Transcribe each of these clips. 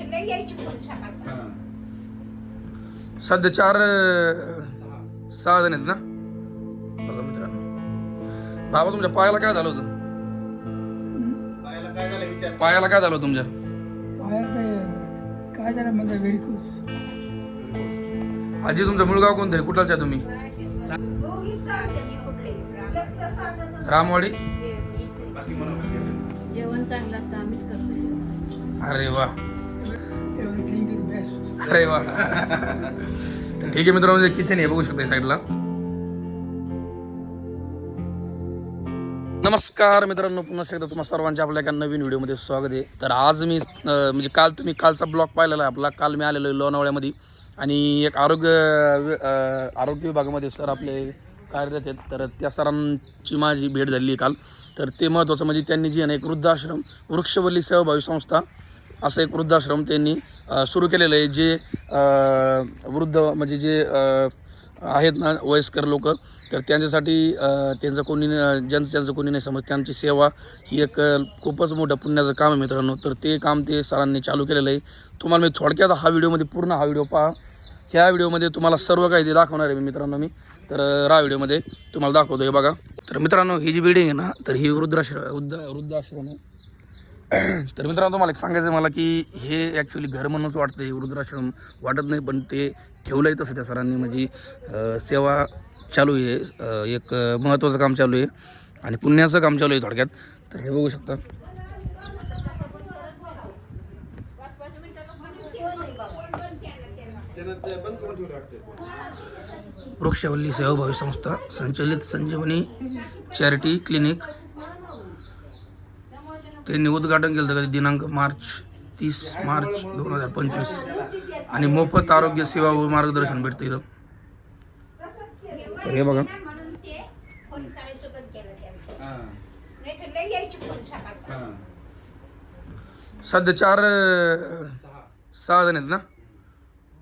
लय यायची सध्या चार अं, सहा जण आहेत ना? बघा मित्रांनो. बाबा तुमच्या पायाला काय झालं होतं? पायाला काय झालं विचार? पायाला काय झालं होतं तुमच्या? बाहेर ते काय झालं म्हणतात व्हेरिकूस आजी तुमचा मुलगा कोणता आहे? कुठलाच आहे तुम्ही? कुठले? रामवाडी? बाकी म्हणून जेवण चांगलं असतं आम्हीच करतो अरे वा. इज बेस्ट अरे वा. ठीक आहे मित्रांनो किचन हे बघू शकता साईडला नमस्कार मित्रांनो पुन्हा एकदा तुम्हा सर्वांच्या आपल्या एका नवीन व्हिडिओमध्ये स्वागत आहे. तर आज मी म्हणजे काल तुम्ही कालचा ब्लॉग पाहिलेला आहे आपला. काल मी आलेलो आहे लोणावळ्यामध्ये. आणि एक आरोग्य आरोग्य विभागामध्ये सर आपले कार्यरत आहेत. तर त्या सरांची माझी भेट झाली आहे काल. तर ते महत्त्वाचं म्हणजे त्यांनी जी आहे ना एक वृद्धाश्रम वृक्षवल्ली सेवाभावी संस्था असं एक वृद्धाश्रम त्यांनी सुरू केलेलं आहे. जे वृद्ध म्हणजे जे आहेत ना वयस्कर लोक तर त्यांच्यासाठी त्यांचं कोणी न- ज्यांचं त्यांचं कोणी नाही समज त्यांची सेवा ही एक खूपच मोठं पुण्याचं काम आहे मित्रांनो. तर ते काम ते सरांनी चालू केलेलं आहे. तुम्हाला मी थोडक्यात हा व्हिडिओमध्ये पूर्ण हा व्हिडिओ पहा. ह्या व्हिडिओमध्ये तुम्हाला सर्व काही ते दाखवणार आहे मी मित्रांनो मी. तर रा व्हिडिओमध्ये तुम्हाला दाखवतो हे बघा. तर मित्रांनो ही जी बिल्डिंग आहे ना तर ही वृद्धाश्रम वृद्ध वृद्धाश्रम आहे. तर मित्रांनो तुम्हाला एक सांगायचं आहे मला की हे ॲक्च्युली घर म्हणूनच वाटतं हे वृद्धाश्रम वाटत नाही पण ते ठेवलं आहे तसं त्या सरांनी. म्हणजे सेवा चालू आहे एक महत्त्वाचं काम चालू आहे आणि पुण्याचं काम चालू आहे थोडक्यात. तर हे बघू शकता. वृक्षवल्ली सेवाभावी संस्था संचलित संजीवनी चॅरिटी क्लिनिक त्यांनी उद्घाटन केलं होतं दिनांक मार्च तीस मार्च दोन हजार पंचवीस. आणि मोफत आरोग्य सेवा व मार्गदर्शन भेटतं इथं. तर हे बघा. म्हणून ते फोन करायचं बंद केलं त्यांनी हां नाही तर लय यायची फोन सकाळ हां सध्या चार सहा जण आहेत ना?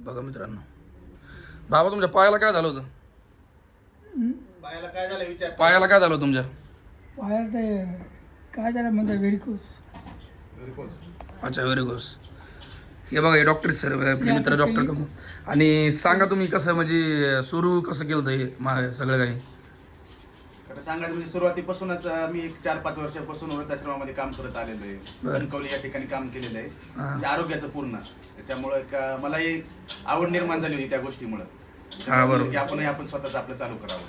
बघा मित्रांनो. बाबा तुमच्या पायाला काय झालं होतं? पायाला काय झालं विचार. पायाला काय झालं होतं तुमच्या? ते काय म्हणतात व्हेरिकूस. अच्छा व्हेरी गुड हे बघा हे डॉक्टर सर आपले मित्र डॉक्टर आणि सांगा तुम्ही कसं म्हणजे सुरू कसं केलं होतं हे मा सगळं काही? आता सांगायचं म्हणजे सुरुवातीपासूनच अं, मी एक चार पाच वर्षापासून वृद्धाश्रमामध्ये काम करत आलेलो आहे. कणकवली या ठिकाणी काम केलेलं आहे. म्हणजे आरोग्याचं पूर्ण. त्याच्यामुळं एक, अं, मला एक आवड निर्माण झाली होती त्या गोष्टीमुळं. हा, बरोबर. की आपणही आपण स्वतःच आपलं चालू करावं.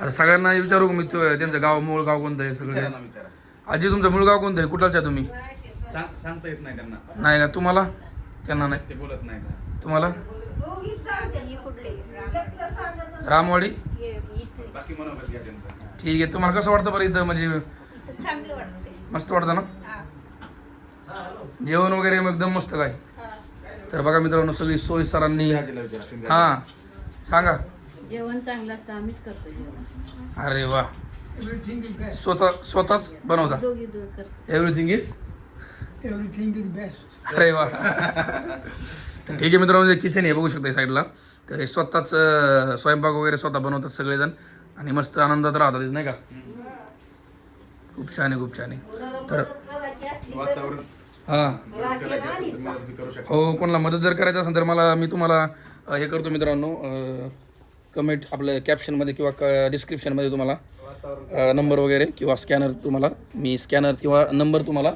आता सगळ्यांना विचारू का मी तो- त्यांचं गाव मूळ गाव कोणतं आहे विचारा सगळं ना विचारा. आजी तुमचं मूळ गाव कोणतं आहे? कुठलाच आहे तुम्ही? सांग सांगता येत नाही त्यांना. नाही का? तुम्हाला? त्यांना नाही. ते बोलत नाही तुम्हाला? कुठले रामवाडी? इथं. बाकी मनोगत घ्या त्यांचं. ठीक आहे. तुम्हाला कसं वाटतं बरं इथं? म्हणजे इथं चांगलं वाटते मस्त वाटतं ना? हा. जेवण वगैरे मग एकदम मस्त काय? तर बघा मित्रांनो सगळी सोय सरांनी राजेला विचारा, शिंदे. हां. सांगा. जेवण चांगलं असतं आम्हीच करतो जेवण. अरे वा. स्वतः स्वतःच बनवता. दोघी दोघ करतो. Everything is everything is best अरे वा. तर ठीक आहे मित्रांनो किचन आहे बघू शकता साईडला तर हे स्वतःच अं, स्वयंपाक वगैरे स्वतः बनवतात सगळेजण. आणि मस्त आनंदात राहतात नाही का? खूप छान आहे खूप छान आहे. तर वातावरण हां. करायचं असेल तर मदत बी करू शकता हो कोणाला मदत जर करायचं असेल तर मला मी तुम्हाला अ, हे करतो मित्रांनो कमेंट आपल्या कॅप्शनमध्ये किंवा डिस्क्रिप्शनमध्ये तुम्हाला. नंबर वगैरे किंवा स्कॅनर तुम्हाला मी स्कॅनर किंवा नंबर तुम्हाला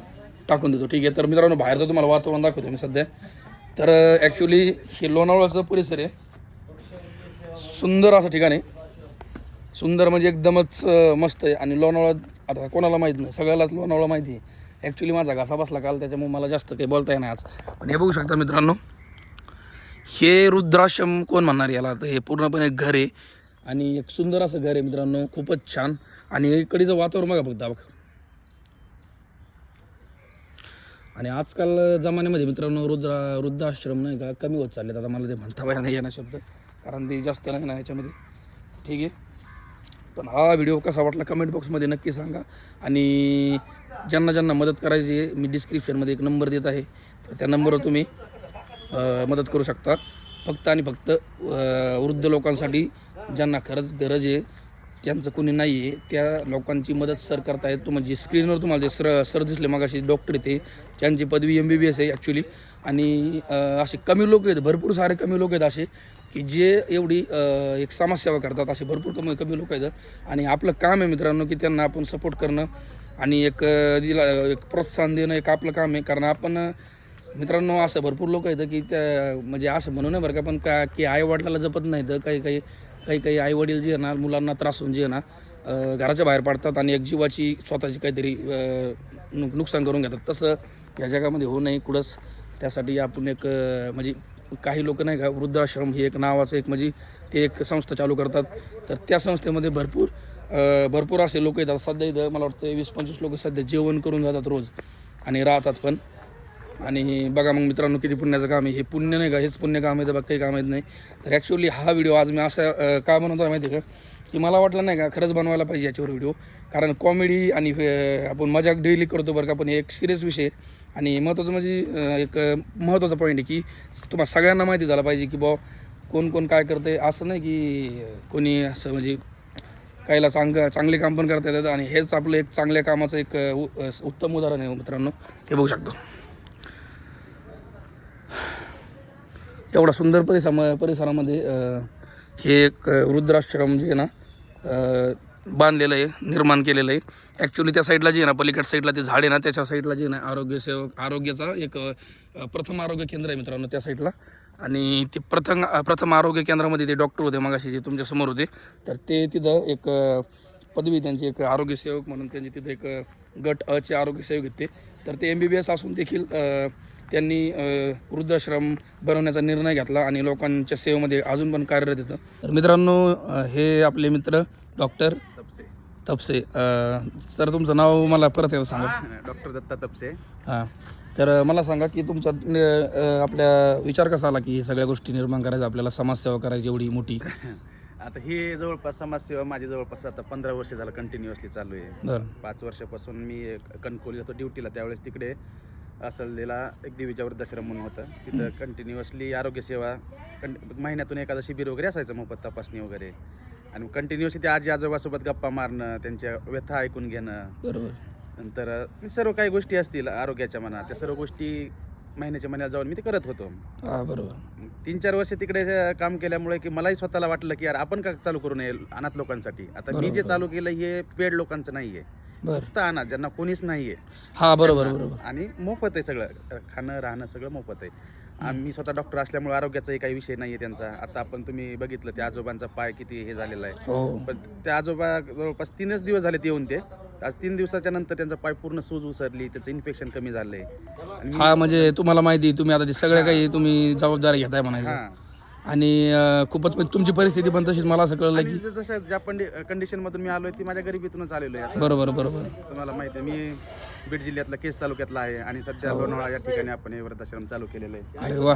टाकून देतो. ठीक आहे? तर मित्रांनो बाहेरचं तुम्हाला वातावरण दाखवतो मी सध्या. तर ॲक्च्युली हे लोणावळाचं परिसर आहे. सुंदर असं ठिकाण आहे. सुंदर म्हणजे एकदमच मस्त आहे. आणि लोणावळा आता कोणाला माहीत नाही सगळ्यालाच लोणावळा माहिती आहे. ॲक्च्युली माझा घासा बसला काल त्याच्यामुळे मला जास्त काही बोलता येणार आज. पण हे बघू शकता मित्रांनो हे रुद्राश्रम कोण म्हणणार याला? तर हे पूर्णपणे घर आहे. आणि एक सुंदर असं घर आहे मित्रांनो खूपच छान. आणि इकडीचं वातावरण बघा बघता बघा. आणि आजकाल जमान्यामध्ये मित्रांनो रुद्रा वृद्धाश्रम नाही का कमी होत चाललेत. आता मला ते म्हणता पाहिजे नाही येणार शब्द कारण ते जास्त नाही ना ह्याच्यामध्ये ठीक आहे? पण हा व्हिडिओ कसा वाटला कमेंट बॉक्समध्ये नक्की सांगा. आणि ज्यांना ज्यांना मदत करायची आहे मी डिस्क्रिप्शनमध्ये एक नंबर देत आहे. तर त्या नंबरवर तुम्ही मदत करू शकता. फक्त आणि फक्त वृद्ध लोकांसाठी ज्यांना खरंच गरज आहे त्यांचं कोणी नाही आहे त्या लोकांची मदत सर करतायत तुम्हाला जी स्क्रीनवर तुम्हाला जे सर सर दिसले मगाशी डॉक्टर ते त्यांची पदवी एम बी बी एस आहे ॲक्च्युली आणि असे कमी लोक आहेत भरपूर सारे कमी लोक आहेत असे की जे एवढी एक समाजसेवा करतात असे भरपूर कमी कमी लोक आहेत. आणि आपलं काम आहे मित्रांनो की त्यांना आपण सपोर्ट करणं आणि एक दिला एक प्रोत्साहन देणं एक आपलं काम आहे. कारण आपण मित्रांनो असं भरपूर लोक आहेत की त्या म्हणजे असं म्हणू नाही बरं का पण का की आई वडिलाला जपत नाही तर काही काही काही काही आई वडील जे आहे ना मुलांना त्रास होऊन जे आहे ना घराच्या बाहेर पडतात आणि एक जीवाची स्वतःची काहीतरी नु- नुकसान करून घेतात. तसं या जगामध्ये होऊ नये कुठंच. त्यासाठी आपण एक म्हणजे काही लोक नाही का वृद्धाश्रम ही एक नावाचं एक म्हणजे ते एक संस्था चालू करतात. तर त्या संस्थेमध्ये भरपूर भरपूर असे लोक येतात. सध्या इथं मला वाटतं वीस पंचवीस लोक सध्या जेवण करून जातात रोज आणि राहतात पण. आणि बघा मग मित्रांनो किती पुण्याचं काम आहे. हे पुण्य नाही का? हेच पुण्य काम आहे तर बघ काही काम येत नाही. तर ॲक्च्युली हा व्हिडिओ आज मी असा का बनवतो माहिती आहे का? की मला वाटलं नाही का खरंच बनवायला पाहिजे याच्यावर व्हिडिओ कारण कॉमेडी आणि आपण मजाक डेली करतो बरं का पण एक सिरियस विषय आणि महत्त्वाचं म्हणजे एक महत्त्वाचा पॉईंट आहे की तुम्हाला सगळ्यांना माहिती झालं पाहिजे की बा कोण कोण काय करते असं नाही की कोणी असं म्हणजे काहीला चांग चांगले काम पण करता येतात. आणि हेच आपलं एक चांगल्या कामाचं एक उ- उत्तम उदाहरण आहे हो मित्रांनो. हे बघू शकतो. एवढा सुंदर परिसम परिसरामध्ये हे एक वृद्धाश्रम जे आहे ना बांधलेलं आहे निर्माण केलेलं आहे. ॲक्च्युली त्या साईडला जे आहे ना पलीकड साईडला ते झाड आहे ना त्याच्या साईडला जे आहे ना आरोग्य सेवक आरोग्याचा एक प्रथम आरोग्य केंद्र आहे मित्रांनो त्या साईडला आणि ते प्रथम प्रथम आरोग्य केंद्रामध्ये ते डॉक्टर होते मगाशी जे तुमच्यासमोर होते. तर ते तिथं एक पदवी त्यांची एक आरोग्य सेवक म्हणून त्यांची तिथं एक गट अचे आरोग्य सेवक घेते तर ते एम बी बी एस असून देखील त्यांनी वृद्धाश्रम बनवण्याचा निर्णय घेतला आणि लोकांच्या सेवेमध्ये अजून पण कार्यरत येतं. तर मित्रांनो हे आपले मित्र डॉक्टर तपसे. तपसे सर तुमचं नाव मला परत एकदा सांगा. डॉक्टर दत्ता तपसे. हां. तर मला सांगा की तुमचा आपल्या विचार कसा आला की सगळ्या गोष्टी निर्माण करायचं आपल्याला समाजसेवा करायची एवढी मोठी? आता ही जवळपास समाजसेवा माझी जवळपास आता पंधरा वर्ष झालं कंटिन्युअसली चालू आहे. पाच वर्षापासून मी कणकोली जातो ड्युटीला त्यावेळेस तिकडे असलेला एक देवीच्या वृद्धाश्रम म्हणून होतं. तिथं कंटिन्युअसली आरोग्यसेवा कं महिन्यातून एखादं शिबिर वगैरे असायचं मोफत तपासणी वगैरे. आणि कंटिन्युअसली त्या आजी आजोबासोबत गप्पा मारणं त्यांच्या व्यथा ऐकून घेणं. बरोबर. नंतर सर्व काही गोष्टी असतील आरोग्याच्या मनात त्या सर्व गोष्टी महिन्याच्या महिन्यात जाऊन मी ते करत होतो. बरोबर. तीन चार वर्ष तिकडे काम केल्यामुळे की मलाही स्वतःला वाटलं की यार आपण का चालू करू नये अनाथ लोकांसाठी? आता मी जे चालू केलं हे पेड लोकांचं नाही आहे बरं. अनाथ ज्यांना कोणीच नाही आहे हां बरोबर बरोबर. आणि मोफत आहे सगळं. खाणं राहणं सगळं मोफत आहे. मी स्वतः डॉक्टर असल्यामुळे आरोग्याचाही काही विषय नाही आहे त्यांचा. आता आपण तुम्ही बघितलं त्या आजोबांचा पाय किती हे झालेला आहे. हो. पण त्या आजोबा जवळपास तीनच दिवस झाले ते येऊन ते. आज तीन दिवसाच्या नंतर त्यांचा पाय पूर्ण सूज उसरली त्याचं इन्फेक्शन कमी झालंय. हा म्हणजे तुम्हाला माहिती तुम्ही आता ते सगळं काही तुम्ही जबाबदारी घेताय म्हणायचं. आणि अं, खूपच म्हणजे तुमची परिस्थिती पण तशीच मला असं कळलं की आणि जसं ज्या कंडिशन मधून मी आलोय ती माझ्या गरिबीतूनच आलेलो आहे बरोबर बरोबर. तुम्हाला माहिती आहे मी बीड जिल्ह्यातला केस तालुक्यातला आहे आणि सध्या लोणावळा या ठिकाणी आपण हे वृद्धाश्रम चालू केलेलं आहे. अरे वा.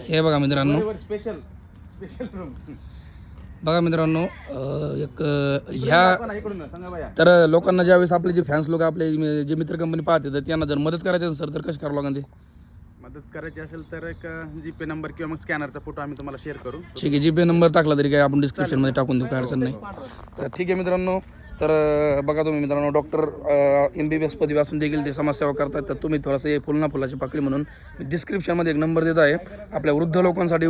हे बघा मित्रांनो. स्पेशल स्पेशल रूम बघा मित्रांनो अं, एक अं, ह्या इकडून सांगा बाया. तर लोकांना ज्यावेळेस आपले जे फॅन्स लोक आपले जे- मित्र कंपनी पाहते तर त्यांना जर मदत करायची असेल सर तर कसं करावं लागेल ते? मदत करायची असेल तर एक जीपे नंबर किंवा मग स्कॅनरचा फोटो आम्ही तुम्हाला शेअर करू. ठीक आहे जीपे नंबर टाकला तरी काय आपण डिस्क्रिप्शनमध्ये टाकून देऊ काय अडचण नाही. तर ठीक आहे मित्रांनो तर बघा तुम्ही मित्रांनो doctor M B B S पदवी असून देखील ते समाजसेवा करतात. तर तुम्ही थोडंसं हे फुलना फुलाची पाकळी म्हणून डिस्क्रिप्शनमध्ये एक नंबर देत आहे. आपल्या वृद्ध लोकांसाठी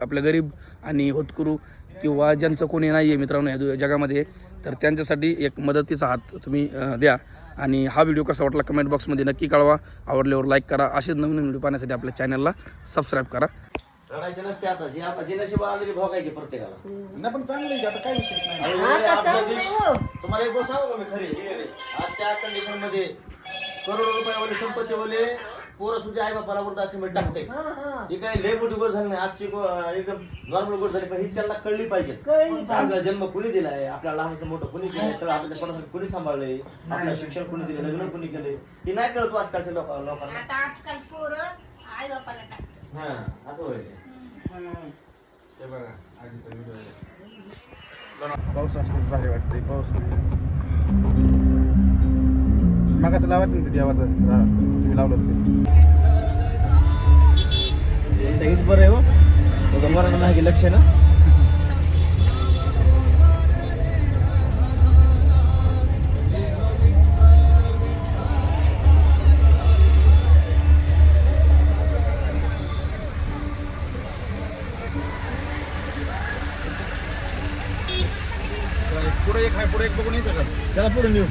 आपल्या गरीब आणि होतकरू किंवा ज्यांचं कोणी नाही आहे मित्रांनो या जगामध्ये तर त्यांच्यासाठी एक मदतीचा हात तुम्ही द्या. आणि हा व्हिडिओ कसा वाटला कमेंट बॉक्समध्ये नक्की कळवा. आवडल्यावर लाईक करा. असेच नवीन नवीन व्हिडिओ पाहण्यासाठी आपल्या चॅनलला सबस्क्राईब करा. रडायचं नसते आता. जी आता जी नशीब आली ती भोगायची प्रत्येकाला. नाही पण चांगलं आहे. आता काय विषय नाही. अहो, हे देश- तुम्हाला एक गोष्ट सांगू का मी खरी? हे रे. आजच्या कंडिशनमध्ये करोडो रुपयावाले संपत्तीवाले पोरं सुद्धा आई बापाला वृद्धाश्रम टाकते ही काय लय मोठी गोष्ट झाली नाही. आजची गो- एकदम नॉर्मल गोष्ट झाली पण ही त्यांना कळली पाहिजे. आपला जन्म कुणी दिलाय? आपल्या लहानचं मोठं कुणी केलंय? तर आपल्या कोणासाठी कुणी सांभाळलंय? आपलं शिक्षण कुणी दिलं लग्न कुणी केलंय? ही नाही कळत आजकालच्या लोका- लोकांना. आता आजकाल पोरं आई बापाला टाकतात. हा असं व्हायचं पाऊस असतो भारी वाटते पाऊस मागास लावायचं ना ते देवाचं. तुम्ही लावलं ते. हेच बरं आहे हो. बघा मराठा नाही लक्ष ना. पुढे एक आहे पुढे एक बघून येतं का त्याला पुढे नेऊ.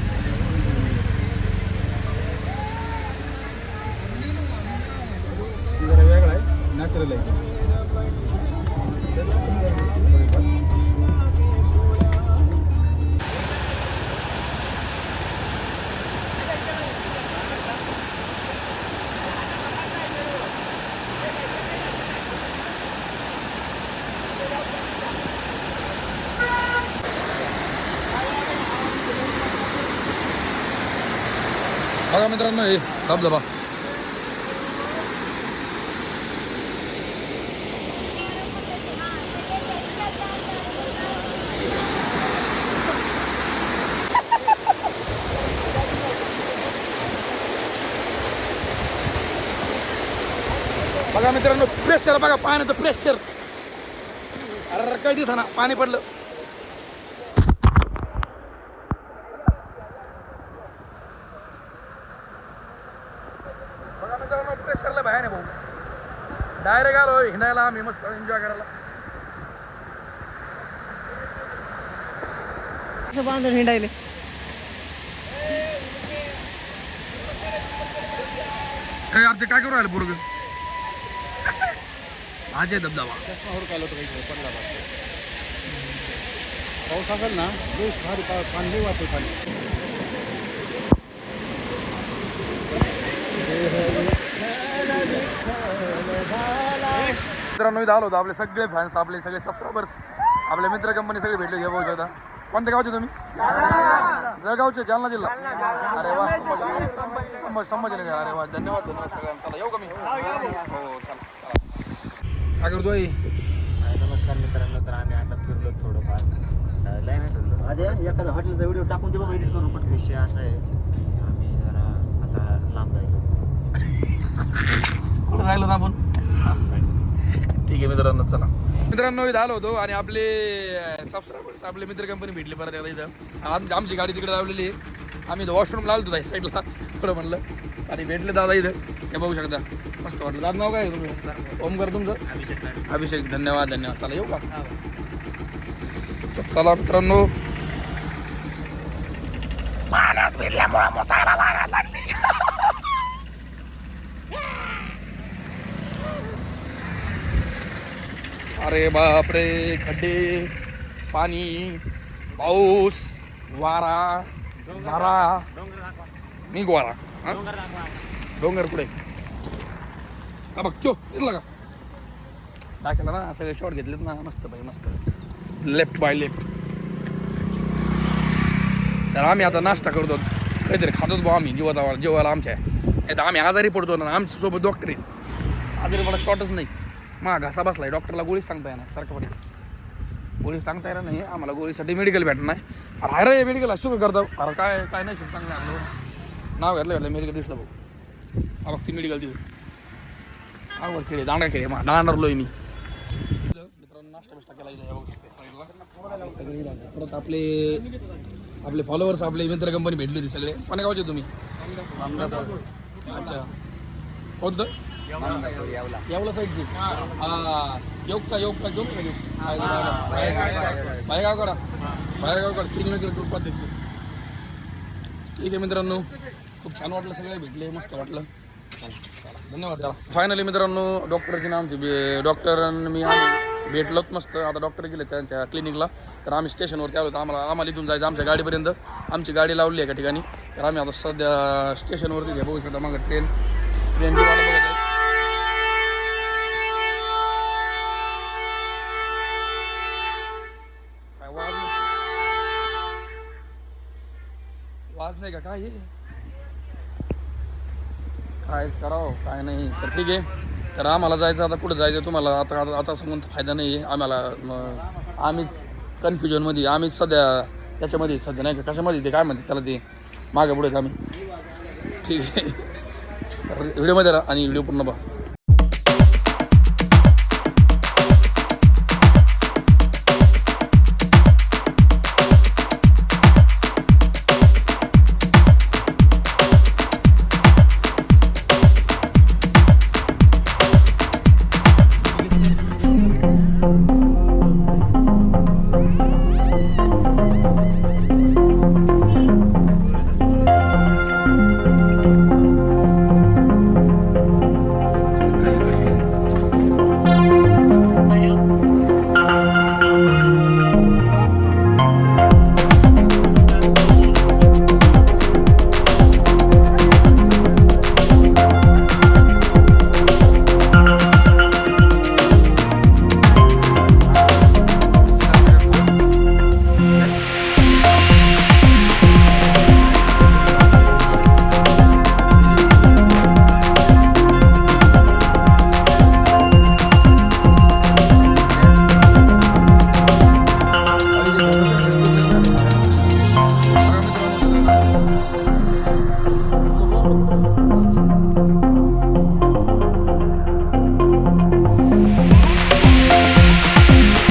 बघा मित्रांनो हे धबधबा बघा मित्रांनो प्रेशर बघा पाण्याचं प्रेशर अरे काही दिसा ना पाणी पडलं बघा मित्रांनो प्रेशरला बाहेर आहे भाऊ डायरेक्ट आलो हिंडायला आम्ही मस्त एन्जॉय करायला बांधून हिंडायले काय यार ते काय करू राहिलं पोरग आज आहे धबधबा पाऊस असेल ना भारी पाणी वाहतंय खाली मित्रांनो इथं आलो होतो आपले सगळे फॅन्स आपले सगळे सबस्क्रायबर्स आपले मित्र कंपनी सगळे भेटले घेऊ शकता कोणत्या गावचे तुम्ही? जळगावचे जालना जिल्हा. अरे वा संभाजी संभाजी संभाजीनगर अरे वा धन्यवाद धन्यवाद सगळ्यांना. चला येऊ का मी? हो चला चला. काय करतोय नमस्कार मित्रांनो तर आम्ही आता फिरलो थोडंफार. लय नाही फिरलो. अरे एखादा हॉटेलचा व्हिडिओ टाकून दे बाबा एडिट करू? पण विषय असा आहे. आम्ही जरा आता लांब जायलो कुठं राहिलो ना आपण? ठीक आहे मित्रांनो चला. मित्रांनो इथं आलो होतो आणि आपले सबस्क्रायबर्स आपले मित्र कंपनी भेटली परत एकदा इथं. आम आमची गाडी तिकडे लावलेली आहे. आम्ही इथं वॉशरूमला आलो होतो साईडला थोडं म्हणलं आणि भेटले दादा इथं. हे बघू शकता. मस्त वाटलं. दादा नाव काय तुम्ही ओमकर तुमचं. अभिषेक धन्यवाद धन्यवाद. चला येऊ का? चला मित्रांनो. पाण्यात अरे बापरे खड्डे पाणी पाऊस वारा झारा. मी वारा. डोंगर कुठे? का बघ चो दिसला का टाकला ना सगळे शॉर्ट घेतलेत ना मस्त भाई मस्त. लेफ्ट बाय लेफ्ट तर आम्ही आता नाश्ता करतो. काहीतरी खातोच बा आम्ही जेवता जेवायला आमच्या. नाही तर आम्ही आजारी पडतो ना आमच्यासोबत डॉक्टर आहे आजारी मला शॉर्टच नाही. मा घासा आहे डॉक्टरला गोळीच सांगता येणार सारखं पडेल. गोळी सांगता येणार नाही. आम्हाला गोळीसाठी मेडिकल भेटणार नाही. अरे हाय रे मेडिकल असं करता. अरे काय काय नाही शुभ. चांगलं नाव घेतलं घेतलं. मेडिकल दिसलं बघू. हा बघ ती मेडिकल देऊ आवड खेळे दांडा खेळे मा. दांडरलोय मी. मित्रांनो नाश्ता बिष्टा केला परत आपले आपले फॉलोअर्स आपले मित्र कंपनी भेटली होती सगळे. पण गावचे तुम्ही? अच्छा. हा. का योग का योग का योग बायगाव करा बायगाव करा तीन वेगळे ग्रुपात देखील ठीक आहे मित्रांनो. खूप छान वाटलं सगळे. भेटले मस्त वाटलं. धन्यवाद फायनली मित्रांनो डॉक्टरची नाव आमची डॉक्टर मी आम्ही भेटलोत मस्त. आता डॉक्टर गेले त्यांच्या क्लिनिकला तर आम्ही स्टेशनवरती आलो. आम्हाला आम्हाला इथून जायचं आमच्या गाडीपर्यंत. आमची गाडी लावली आहे एका ठिकाणी? तर आम्ही आता सध्या स्टेशनवरती बघू शकता मग ट्रेन ट्रेनची वाट बघत आहे काय वाज नाही. वाज नाही का? काय कायच करावं काय नाही. तर ठीक आहे. तर आम्हाला जायचं आता कुठं जायचं तुम्हाला? आता आता आता सांगून फायदा नाही आहे आम्हाला आम्हीच कन्फ्युजनमध्ये आम्हीच सध्या त्याच्यामध्ये सध्या नाही का? कशामध्ये ते काय म्हणते त्याला ते? मागे पुढे आम्ही. ठीक आहे. व्हिडिओमध्ये राहा आणि व्हिडिओ पूर्ण बघा.